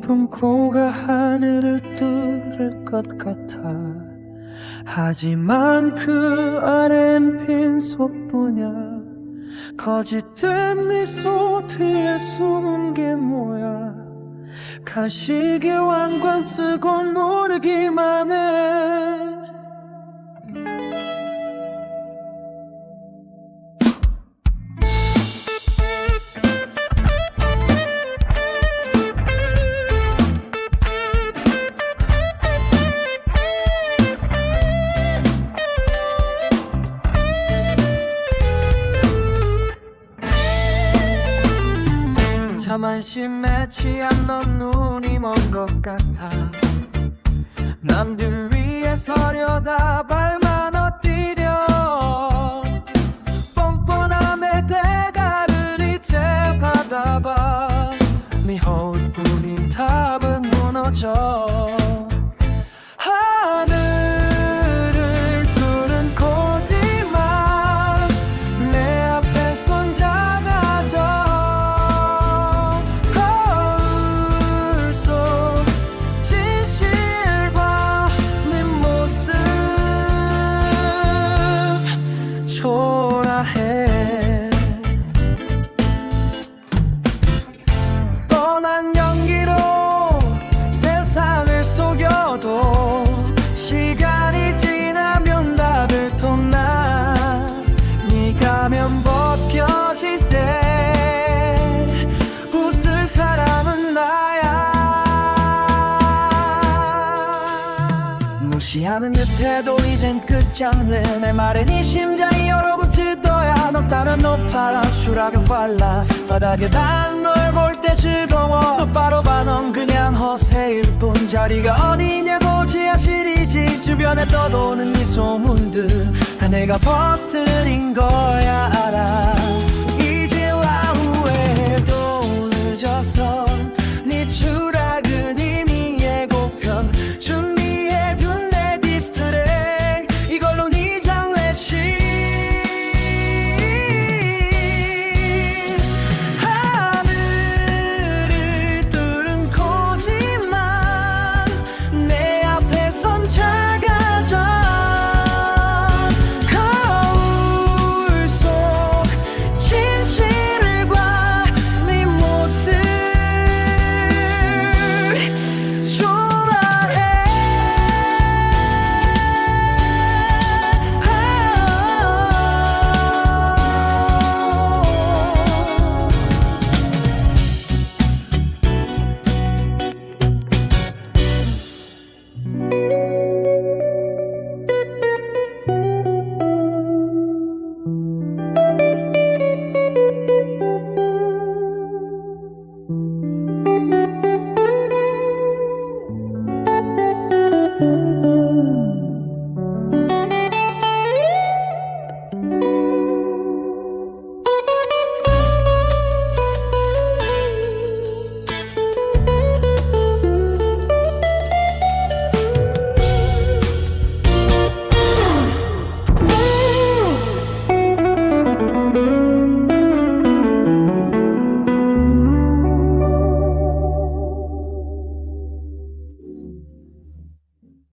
꿈꾸가 하늘을 뚫을 것 같아. 하지만 그 아래는 빈속뿐이야. 거짓된 미소 뒤에 숨은 게 뭐야? 가시게 왕관 쓰고 모르기만 해 자만심에 취한 넌 눈이 먼 것 같아. 남들 위해 서려다 발 무시하는 듯해도 이젠 끝장내. 내 말에 네 심장이 얼어붙을 거야. 높다면 높아라 추락은 빨라. 바닥에 닿은 널볼 때 즐거워. 똑바로 봐넌 그냥 허세일 뿐. 자리가 어디냐고 지하실이지 주변에 떠도는 네 소문들 다 내가 퍼뜨린 거야. 알아